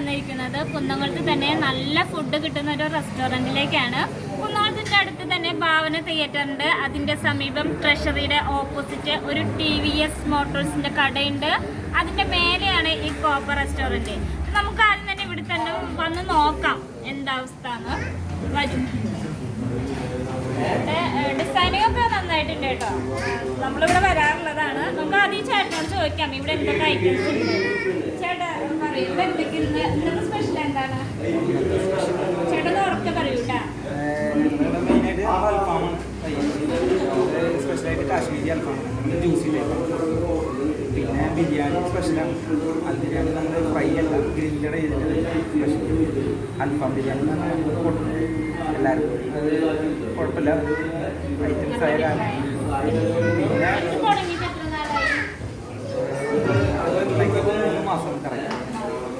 വന്നിരിക്കുന്നത്. കുന്നംകുളത്ത് തന്നെ നല്ല ഫുഡ് കിട്ടുന്ന ഒരു റെസ്റ്റോറന്റിലേക്കാണ് കുന്നംകുളത്തിന്റെ അടുത്ത് തന്നെ ഭാവന തിയേറ്റർ ഉണ്ട്. അതിന്റെ സമീപം ട്രഷറിയുടെ ഓപ്പോസിറ്റ് ഒരു ടി വി എസ് മോട്ടോഴ്സിന്റെ കടയുണ്ട്. അതിന്റെ മേലെയാണ് ഈ കോപ്പർ റെസ്റ്റോറന്റ് നമുക്ക് ആദ്യം തന്നെ ഇവിടെ തന്നെ വന്ന് നോക്കാം. എന്താ അവസ്ഥ എന്ന് വരും. ഡിസൈനിങ് ഒക്കെ നന്നായിട്ടുണ്ട് കേട്ടോ. നമ്മളിവിടെ വരാറുള്ളതാണ്. ഈ ചേട്ടനോട് ചോദിക്കാം ഇവിടെ എന്തൊക്കെ ഐറ്റംസ് ഉണ്ട് ചേട്ടാ പറയൂ ഇവിടെ എന്തൊക്കെ ഇന്ന് ഇന്നത്തെ സ്പെഷ്യൽ എന്താണ് ചേട്ടൻ ഉറക്കെ പറയൂ കേട്ടാ സ്പെഷ്യലായിട്ട് കാശ്മീരി അൽഫാമാണ് പിന്നെ ബിരിയാണി സ്പെഷ്യലാണ് അത് ബിരിയാണി നമ്മൾ ഫ്രൈ അല്ല ഗ്രില്ലഡ് ചെയ്തിട്ട് സ്പെഷ്യൽ അൽഫാം ബിരിയാണി കൊടുക്കും എല്ലാവർക്കും അത് കുഴപ്പമില്ല ഐറ്റംസ് ആയ കാരണം പിന്നെ മാസം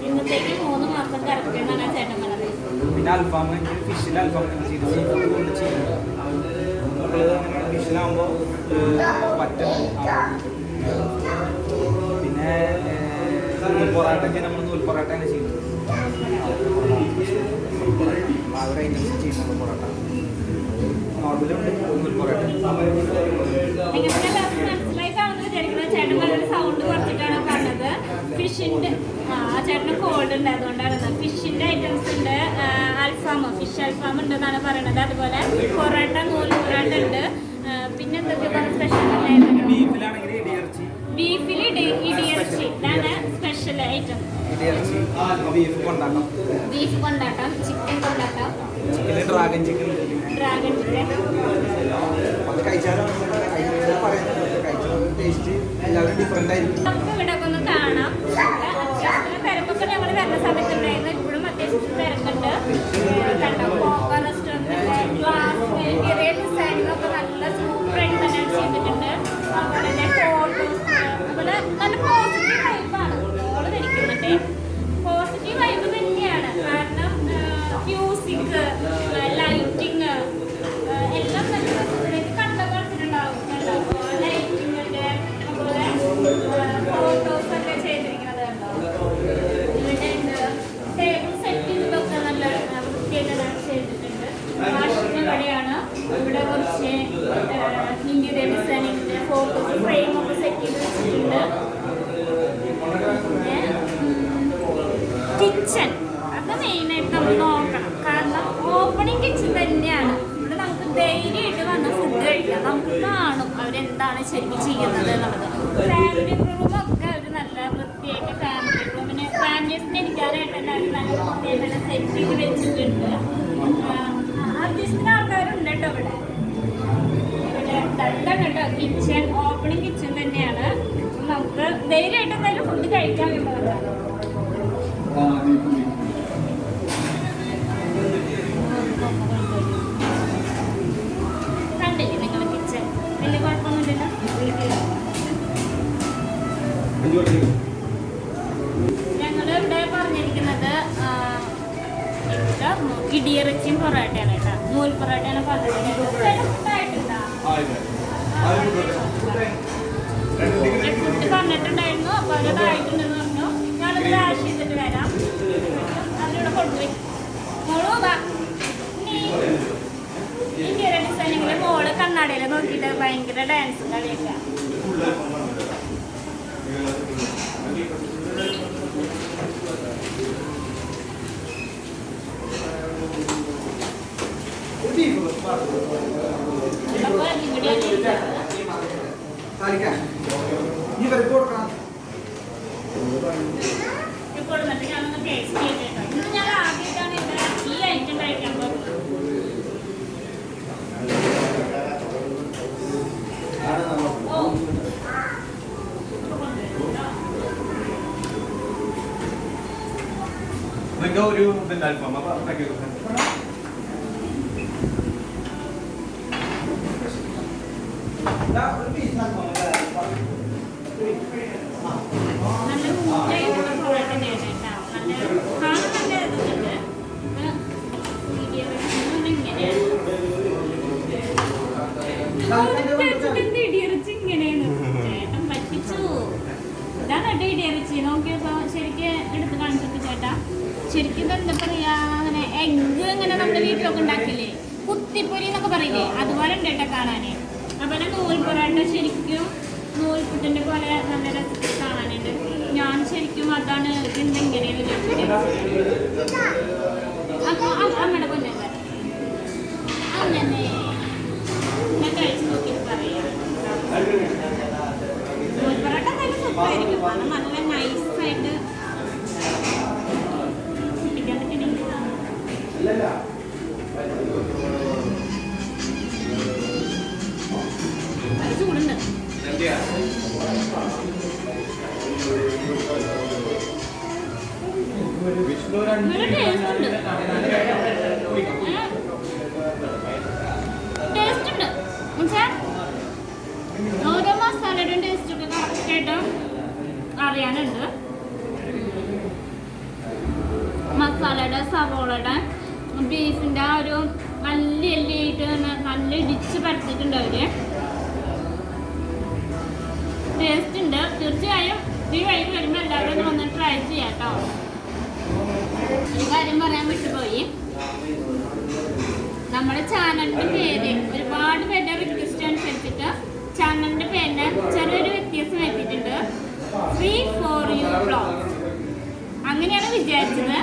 ഇന്നത്തേക്ക് മൂന്ന് മാസം കറക്റ്റ് എന്നാണ് ചേട്ടൻ പറഞ്ഞത്. പിന്നെ അൽഫാം ഫിഷിൽ അൽഫാം ചെയ്ത്. സീ ഫുഡ് കൊണ്ട് ചെയ്യുന്നത് നമ്മൾ ഫിഷിലാകുമ്പോൾ പറ്റ പിന്നെ നൂൽ പൊറാട്ടയ്ക്ക് നമ്മൾ നൂൽ പൊറാട്ടയാണ് ചെയ്യുന്നത് ആ ഒരു ഐറ്റംസ് ചെയ്യുന്നത് പൊറാട്ട. നോർമലുണ്ട് നൂൽ പൊറാട്ട. ഫിഷിന്റെ ആ ചേട്ടന് കോൾഡ് ഉണ്ട് അതുകൊണ്ടാണ് ഫിഷിന്റെ ഐറ്റംസ് ഉണ്ട് അൽഫാം ഫിഷ് അൽഫാം ഉണ്ട് എന്നാണ് പറയണത്. അതുപോലെ പൊറോട്ട നൂൽ പൊറോട്ട ഉണ്ട്. പിന്നെ എന്തൊക്കെ സ്പെഷ്യൽ ബീഫിൽ ഇടിയിറച്ചി ഇതാണ് special item ഇടിയിറച്ചി beef kondattam. Beef kondattam chicken kondattam. Chicken dragon chicken dragon chicken അത് കഴിച്ചാലും? കഴിച്ചാൽ ടേസ്റ്റ് എല്ലാവരും ഡിഫറെന്റ് ആയിരിക്കും. നമുക്ക് ഇവിടെ ഒന്ന് കാണാം. തിരക്കൊക്കെ ഞങ്ങൾ വരുന്ന സമയത്ത് ഉണ്ടായിരുന്നു. ഇപ്പോഴും അത്യാവശ്യം തിരക്കുണ്ട്. കണ്ടോ? ഫോട്ടോസ് ഫ്രെയിം ഒക്കെ സെറ്റ് ചെയ്ത് വെച്ചിട്ടുണ്ട് കിച്ചൺ അത് മെയിനായിട്ട് നമ്മൾ നോക്കണം. കാരണം ഓപ്പണിംഗ് കിച്ചൺ തന്നെയാണ്. ഇവിടെ നമുക്ക് ധൈര്യമായിട്ട് വന്ന് ഫുഡ് കഴിക്കാം. നമുക്ക് കാണും അവരെന്താണ് ശരിക്കും ചെയ്യുന്നത് എന്നുള്ളത്. ഫാമിലി റൂമൊക്കെ അവർ നല്ല വൃത്തിയായിട്ട് ഫാമിലി റൂമിന് ഫാമിലീസിന് ഇരിക്കാനായിട്ട് തന്നെ അവർ നല്ല വൃത്തിയായിട്ട് സെറ്റ് ചെയ്ത് വെച്ചിട്ടുണ്ട്. അത്യാവശ്യത്തിന് ആൾക്കാരുണ്ട് കേട്ടോ ഇവിടെ. ഇതാണ് കേട്ടോ കിച്ചൺ ഓപ്പണിംഗ് കിച്ചൺ തന്നെയാണ്. നമുക്ക് ധൈര്യമായിട്ട് എന്തായാലും ഫുഡ് കഴിക്കാൻ വലിയ ഇവിടെ പറഞ്ഞിരിക്കുന്നത് ഇടിയിറച്ചിയും പൊറോട്ടയാണ് കേട്ടോ. നൂൽ പൊറോട്ടയാണ് പറഞ്ഞിരിക്കുന്നത്. മോൾ കണ്ണാടിയിൽ നോക്കിയിട്ട് ഭയങ്കര ഡാൻസും കളിയൊക്കെ. ഇപ്പോൾ എന്നിട്ട് ഞാനൊന്ന് ടേസ്റ്റ് ചെയ്തിട്ടോ ഇന്ന് ഞാൻ ആദ്യമായിട്ടാണ് ഇവിടെ ഈ ഐറ്റം കഴിക്കാൻ പോകുന്നത് ഓ നിങ്ങൾക്ക് ഒരു പിന്നെ അൽഫാം അപ്പൊ ഉണ്ടാക്കി കൊടുക്കാം ഇതാണ് കേട്ടോ ഇടിയറിച്ച് നോക്കിയപ്പോ ശരിക്കും എടുത്ത് കാണിച്ചിട്ട് ചേട്ടാ. ശരിക്കും എന്താ പറയാ അങ്ങനെ എഗ്ഗ് ഇങ്ങനെ നമ്മുടെ വീട്ടിലൊക്കെ ഉണ്ടാക്കില്ലേ? കുത്തിപ്പൊരി എന്നൊക്കെ പറയില്ലേ? അതുപോലെ ഉണ്ട് കേട്ടോ കാണാന്. അതുപോലെ നൂൽ പൊറാട്ട ശരിക്കും നൂൽപുട്ടിന്റെ പോലെ നല്ല രസത്തിൽ കാണാനുണ്ട്. ഞാൻ ശരിക്കും അതാണ് എന്തെങ്കിലും അപ്പൊ അ- അമ്മയുടെ കൊല്ലം ഓരോ മസാലയുടെയും ടേസ്റ്റ് ഒക്കെ കറക്റ്റായിട്ട് അറിയാനുണ്ട്. മസാലയുടെ സവോളയുടെ ബീഫിന്റെ ആ ഒരു നല്ല എല്ലിയായിട്ട് നല്ല ഇടിച്ച് പരത്തിയിട്ടുണ്ട് അവർ. ടേസ്റ്റ് ഉണ്ട്. തീർച്ചയായും ഈ വഴിക്ക് വരുമ്പോൾ എല്ലാവരും ഒന്ന് വന്ന് ട്രൈ ചെയ്യാം കേട്ടോ. ഒരു കാര്യം പറയാൻ വിട്ടുപോയി. നമ്മുടെ ചാനലിന്റെ പേര് ഒരുപാട് പേരുടെ റിക്വസ്റ്റ് അനുസരിച്ചിട്ട് ചാനലിന്റെ പേരിന് ചെറിയൊരു വ്യത്യാസം വരുത്തിയിട്ടുണ്ട്. ഫ്രീ ഫോർ യു ബ്ലോഗ് അങ്ങനെയാണ് വിചാരിച്ചത്.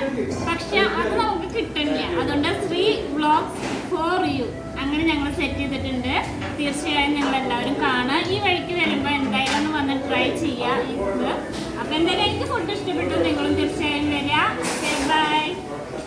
പക്ഷെ അത് കിട്ടണില്ല അതുകൊണ്ട് ശ്രീ വ്ളോഗ്സ് ഫോർ യു അങ്ങനെ ഞങ്ങൾ സെറ്റ് ചെയ്തിട്ടുണ്ട്. തീർച്ചയായും ഞങ്ങൾ എല്ലാവരും കാണുക. ഈ വഴിക്ക് വരുമ്പോൾ എന്തായാലും ഒന്ന് വന്ന് ട്രൈ ചെയ്യുക. അപ്പോൾ എന്തായാലും എനിക്ക് ഫുഡ് ഇഷ്ടപ്പെട്ടു. നിങ്ങളും തീർച്ചയായും വരിക.